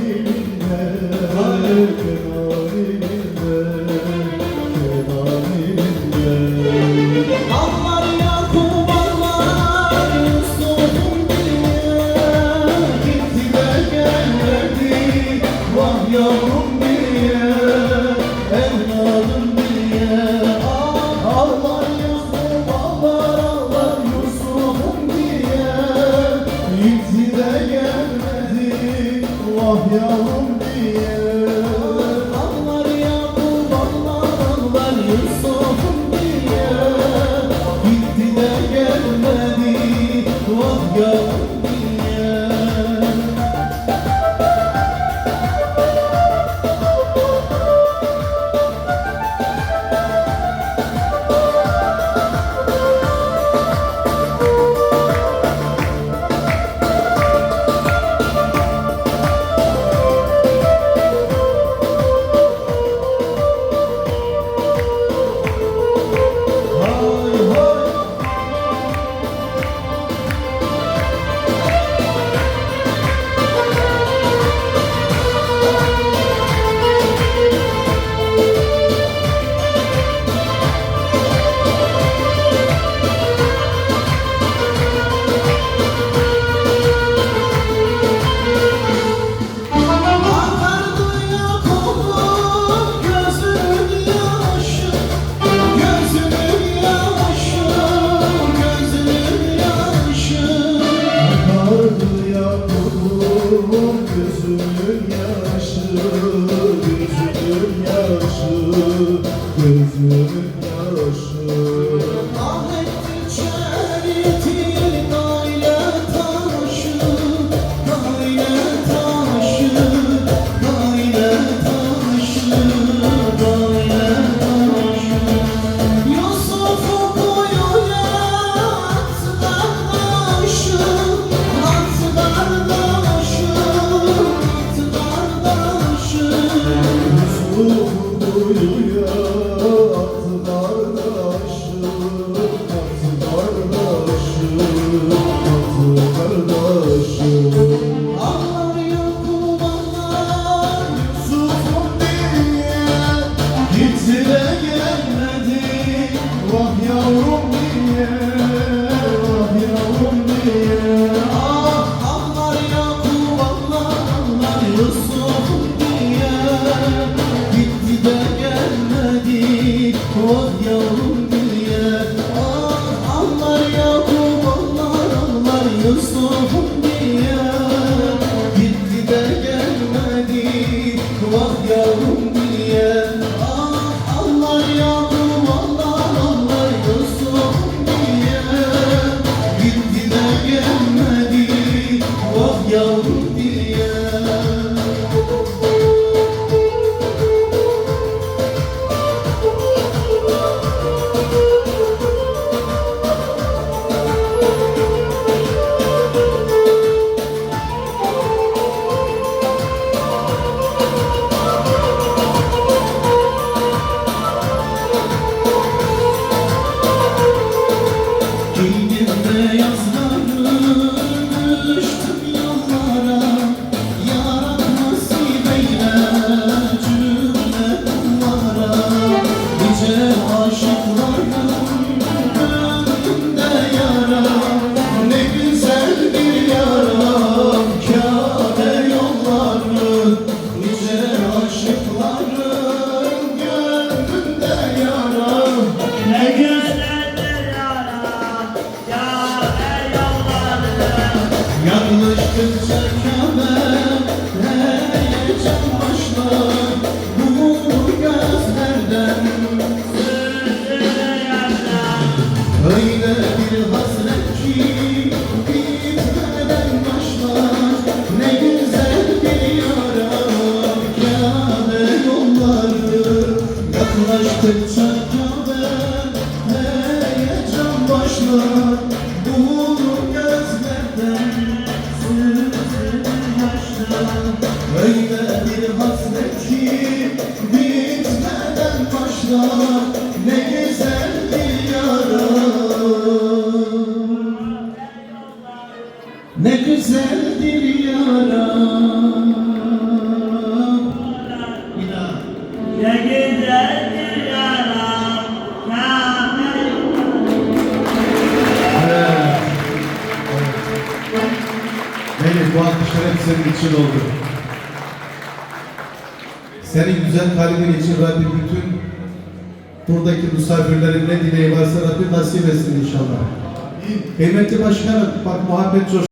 Brasil. yavrum diye. Ağlar yavrum ağlar ağlar diye. Gitti de gelmedi gözümün yaşı toz yavrum. Yaklaştıkça Kabe heyecan başlar Buğulur gözlerden sürünsün yaşlar Öyle bir hasret bitmeden başlar Ne güzel bir Ne güzel hep senin için oldu. Senin güzel kalbin için Rabbim bütün buradaki misafirlerin ne dileği varsa Rabbim nasip etsin inşallah. Kıymetli başkanım, bak muhabbet coşuyor.